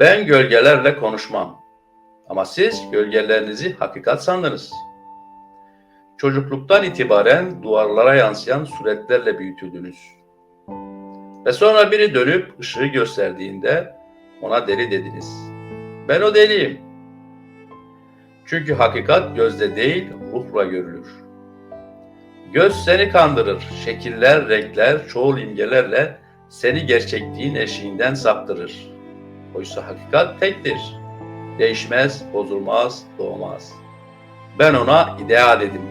Ben gölgelerle konuşmam. Ama siz gölgelerinizi hakikat sandınız. Çocukluktan itibaren duvarlara yansıyan suretlerle büyütüldünüz. Ve sonra biri dönüp ışığı gösterdiğinde ona deli dediniz. Ben o deliyim. Çünkü hakikat gözde değil ruhla görülür. Göz seni kandırır, şekiller, renkler, çoğul imgelerle seni gerçekliğin eşiğinden saptırır. Oysa hakikat tektir. Değişmez, bozulmaz, doğmaz. Ben ona idea dedim.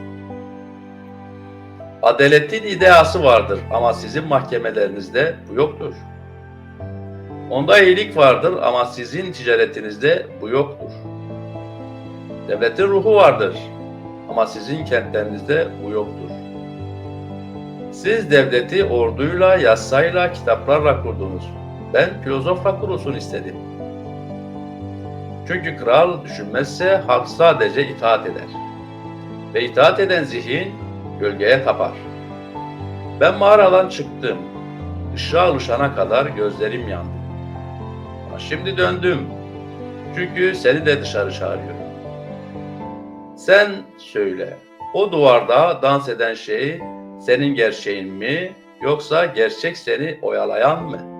Adaletin ideası vardır ama sizin mahkemelerinizde bu yoktur. Onda iyilik vardır ama sizin ticaretinizde bu yoktur. Devletin ruhu vardır ama sizin kentlerinizde bu yoktur. Siz devleti orduyla, yassayla, kitaplarla kurdunuz. Ben filozofla kurulsun istedim. Çünkü kral düşünmezse halk sadece itaat eder. Ve itaat eden zihin gölgeye tapar. Ben mağaradan çıktım. Işığa alışana kadar gözlerim yandı. Ama şimdi döndüm. Çünkü seni de dışarı çağırıyorum. Sen söyle. O duvarda dans eden şey senin gerçeğin mi yoksa gerçek seni oyalayan mı?